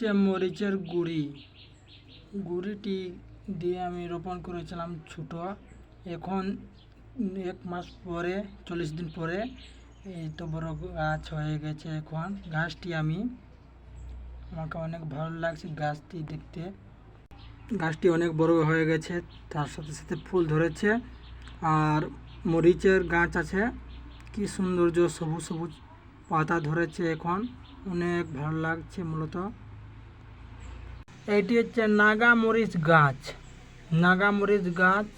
হচ্ছে মরিচের গুঁড়ি। গুঁড়িটি দিয়ে আমি রোপণ করেছিলাম ছোটো। এখন এক মাস পরে, চল্লিশ দিন পরে, এই তো বড় গাছ হয়ে গেছে এখন। গাছটি আমি, আমাকে অনেক ভালো লাগছে গাছটি দেখতে। গাছটি অনেক বড় হয়ে গেছে, তার সাথে সাথে ফুল ধরেছে। আর মরিচের গাছ আছে, কি সৌন্দর্য সবুজ সবুজ পাতা ধরেছে এখন। অনেক ভালো লাগছে মূলত। এটি হচ্ছে নাগা মরিচ গাছ। নাগা মরিচ গাছ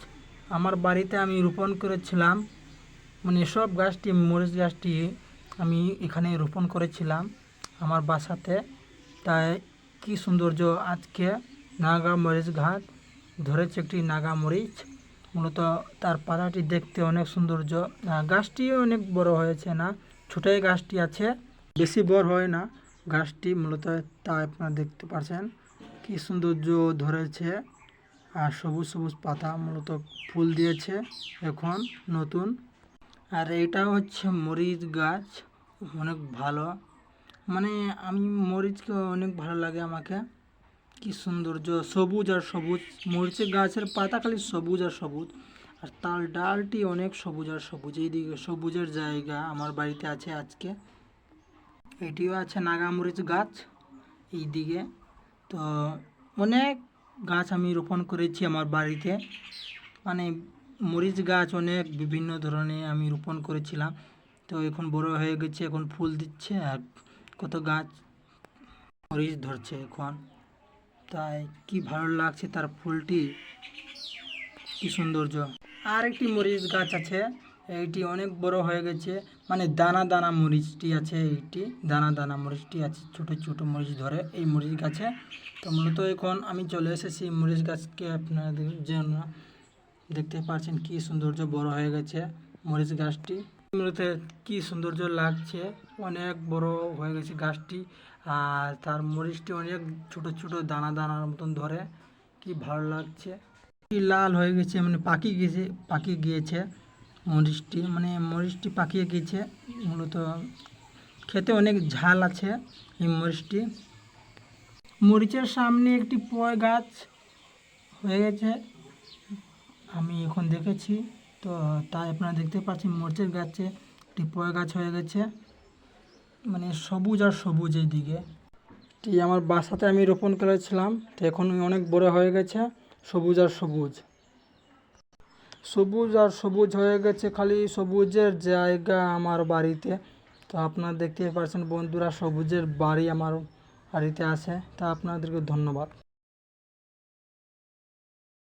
আমার বাড়িতে আমি রোপণ করেছিলাম। মানে সব গাছটি, মরিচ গাছটি আমি এখানে রোপণ করেছিলাম আমার বাসাতে। তাই কি সৌন্দর্য আজকে নাগা মরিচ গাছ ধরেছে একটি নাগা মরিচ। মূলত তার পাতাটি দেখতে অনেক সৌন্দর্য। আর গাছটিও অনেক বড় হয়েছে না, ছোটোই গাছটি আছে, বেশি বড় হয় না। গাছটি মূলত তা আপনারা দেখতে পাচ্ছেন কি সৌন্দর্য ধরেছে? আর সবুজ সবুজ পাতা মূলত ফুল দিয়েছে এখন নতুন। আর এটা হচ্ছে মরিচ গাছ, অনেক ভালো। মানে আমি মরিচকে অনেক ভালো লাগে আমাকে। কি সৌন্দর্য, সবুজ আর সবুজ। মরিচের গাছের পাতা খালি সবুজ আর সবুজ। আর তাল ডালটি অনেক সবুজ আর সবুজ। এইদিকে সবুজের জায়গা আমার বাড়িতে আছে আজকে। এটিও আছে নাগামরিচ গাছ। এইদিকে তো অনেক গাছ আমি রোপণ করেছি আমার বাড়িতে। মানে মরিচ গাছ অনেক বিভিন্ন ধরনের আমি রোপণ করেছিলাম। তো এখন বড় হয়ে গেছে, এখন ফুল দিচ্ছে আর কত গাছ মরিচ ধরছে এখন। তাই কি ভালো লাগছে তার ফুলটি? কি সৌন্দর্য। আর একটি মরিচ গাছ আছে। এইটি অনেক বড় হয়ে গেছে। মানে দানা দানা মরিচটি আছে এইটি। দানা দানা মরিচটি আছে, ছোট ছোট মরিচ ধরে এই মরিচ গাছে। তো মূলত এখন আমি চলে এসেছি মরিচ গাছকে আপনাদের জন্য। দেখতে পাচ্ছেন কি সৌন্দর্য বড় হয়ে গেছে মরিচ গাছটি। মূলত কি সৌন্দর্য লাগছে, অনেক বড় হয়ে গেছে গাছটি। আর তার মরিচটি অনেক ছোট ছোট দানা দানার মতন ধরে। কি ভালো লাগছে। কি লাল হয়ে গেছে মানে পাকি গেছে, পাকি গিয়েছে। মরিচটি মানে মরিচটি পাকিয়ে গিয়েছে। মূলত খেতে অনেক ঝাল আছে এই মরিচটি। মরিচের সামনে একটি পয় গাছ হয়ে গেছে। আমি এখন দেখেছি, তো তাই আপনারা দেখতে পাচ্ছেন মরিচের গাছে একটি পয় গাছ হয়ে গেছে। মানে সবুজ আর সবুজ এইদিকে। এটি আমার বাসাতে আমি রোপণ করেছিলাম, তো এখন অনেক বড় হয়ে গেছে, সবুজ আর সবুজ। সবুজ আর সবুজ হয়ে গেছে খালি সবুজের জায়গা আমার বাড়িতে। তো আপনারা দেখতেই পারছেন বন্ধুরা, সবুজের বাড়ি আমার বাড়িতে আছে। তা আপনাদেরকে ধন্যবাদ।